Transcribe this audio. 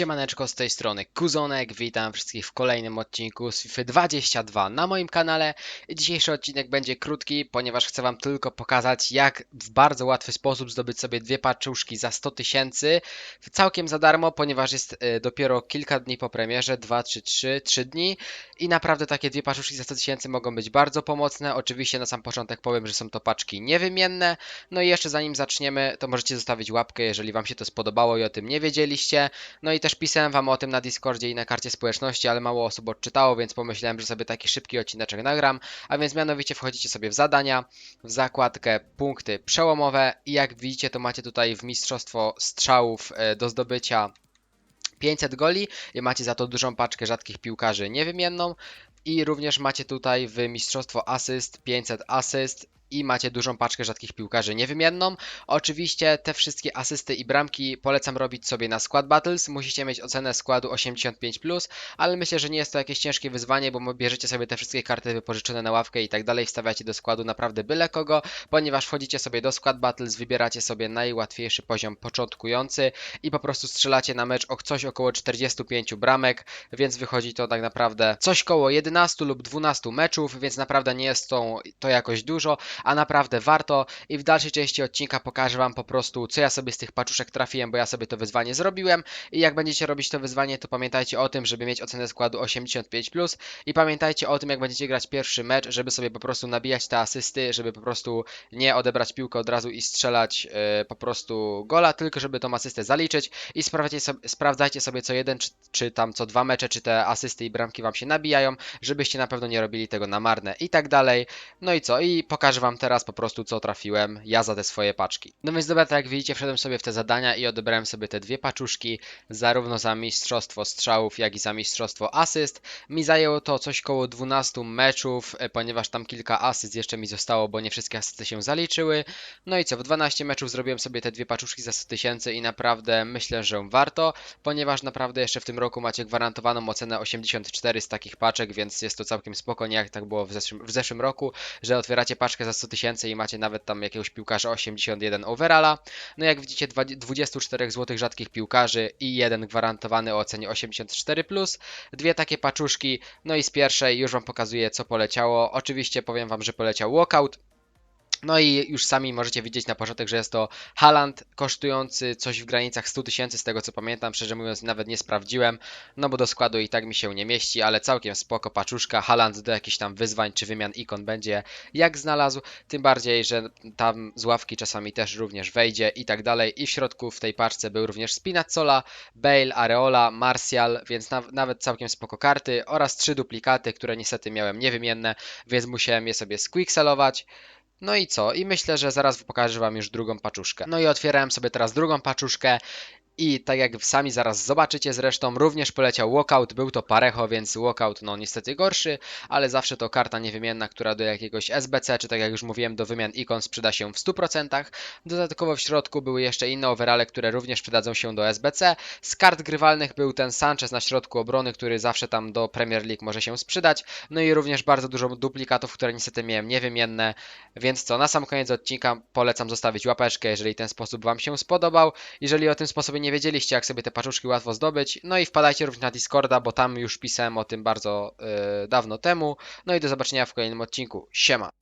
Siemaneczko z tej strony Kuzonek, witam wszystkich w kolejnym odcinku z FIFA 22 na moim kanale. Dzisiejszy odcinek będzie krótki, ponieważ chcę wam tylko pokazać jak w bardzo łatwy sposób zdobyć sobie dwie paczuszki za 100 tysięcy całkiem za darmo, ponieważ jest e, dopiero kilka dni po premierze, 2 czy 3, 3 dni i naprawdę takie dwie paczuszki za 100 tysięcy mogą być bardzo pomocne. Oczywiście na sam początek powiem, że są to paczki niewymienne, no i jeszcze zanim zaczniemy, to możecie zostawić łapkę, jeżeli wam się to spodobało i o tym nie wiedzieliście. No i też pisałem wam o tym na Discordzie i na karcie społeczności, ale mało osób odczytało, więc pomyślałem, że sobie taki szybki odcineczek nagram. A więc mianowicie wchodzicie sobie w zadania, w zakładkę punkty przełomowe i jak widzicie to macie tutaj w mistrzostwo strzałów e, do zdobycia 500 goli i macie za to dużą paczkę rzadkich piłkarzy niewymienną i również macie tutaj w mistrzostwo asyst 500 asyst i macie dużą paczkę rzadkich piłkarzy niewymienną. Oczywiście te wszystkie asysty i bramki polecam robić sobie na Squad Battles. Musicie mieć ocenę składu 85+, ale myślę, że nie jest to jakieś ciężkie wyzwanie, bo bierzecie sobie te wszystkie karty wypożyczone na ławkę i tak dalej, wstawiacie do składu naprawdę byle kogo, ponieważ wchodzicie sobie do Squad Battles, wybieracie sobie najłatwiejszy poziom początkujący i po prostu strzelacie na mecz o coś około 45 bramek, więc wychodzi to tak naprawdę coś koło 11 lub 12 meczów, więc naprawdę nie jest to, to jakoś dużo, a naprawdę warto i w dalszej części odcinka pokażę Wam po prostu, co ja sobie z tych paczuszek trafiłem, bo ja sobie to wyzwanie zrobiłem i jak będziecie robić to wyzwanie, to pamiętajcie o tym, żeby mieć ocenę składu 85+, i pamiętajcie o tym, jak będziecie grać pierwszy mecz, żeby sobie po prostu nabijać te asysty, żeby po prostu nie odebrać piłkę od razu i strzelać e, po prostu gola, tylko żeby tą asystę zaliczyć i sobie, sprawdzajcie sobie co jeden, czy, czy tam co dwa mecze, czy te asysty i bramki Wam się nabijają, żebyście na pewno nie robili tego na marne i tak dalej. No i co? I pokażę Wam teraz po prostu co trafiłem ja za te swoje paczki. No więc dobra, tak jak widzicie, wszedłem sobie w te zadania i odebrałem sobie te dwie paczuszki, zarówno za mistrzostwo strzałów, jak i za mistrzostwo asyst. Mi zajęło to coś koło 12 meczów, e, ponieważ tam kilka asyst jeszcze mi zostało, bo nie wszystkie asysty się zaliczyły. No i co, w 12 meczów zrobiłem sobie te dwie paczuszki za 100 tysięcy i naprawdę myślę, że warto, ponieważ naprawdę jeszcze w tym roku macie gwarantowaną ocenę 84 z takich paczek, więc jest to całkiem spoko, nie jak tak było w zeszłym, w zeszłym roku, że otwieracie paczkę za 100 tysięcy i macie nawet tam jakiegoś piłkarza 81 overalla. No jak widzicie 20 24 zł rzadkich piłkarzy i jeden gwarantowany o ocenie 84+, dwie takie paczuszki, no i z pierwszej już Wam pokazuję co poleciało. Oczywiście powiem Wam, że poleciał walkout, no i już sami możecie widzieć na początek, że jest to Haland kosztujący coś w granicach 100 tysięcy, z tego co pamiętam, szczerze mówiąc nawet nie sprawdziłem, no bo do składu i tak mi się nie mieści, ale całkiem spoko paczuszka, Haland do jakichś tam wyzwań czy wymian ikon będzie jak znalazł, tym bardziej, że tam z ławki czasami też również wejdzie i tak dalej. I w środku w tej paczce był również Spinazzola, Bale, Areola, Martial, więc na, nawet całkiem spoko karty oraz trzy duplikaty, które niestety miałem niewymienne, więc musiałem je sobie squickselować. No i co? I myślę, że zaraz pokażę Wam już drugą paczuszkę. No i otwierałem sobie teraz drugą paczuszkę i tak jak sami zaraz zobaczycie zresztą, również poleciał walkout, był to Parejo, więc walkout no niestety gorszy, ale zawsze to karta niewymienna, która do jakiegoś SBC, czy tak jak już mówiłem, do wymian ikon sprzyda się w 100%. Dodatkowo w środku były jeszcze inne overale, które również przydadzą się do SBC. Z kart grywalnych był ten Sanchez na środku obrony, który zawsze tam do Premier League może się sprzedać. No i również bardzo dużo duplikatów, które niestety miałem niewymienne. Więc co, na sam koniec odcinka polecam zostawić łapeczkę, jeżeli ten sposób Wam się spodobał. Jeżeli o tym sposobie nie wiedzieliście, jak sobie te paczuszki łatwo zdobyć, no i wpadajcie również na Discorda, bo tam już pisałem o tym bardzo yy, dawno temu. No i do zobaczenia w kolejnym odcinku. Siema!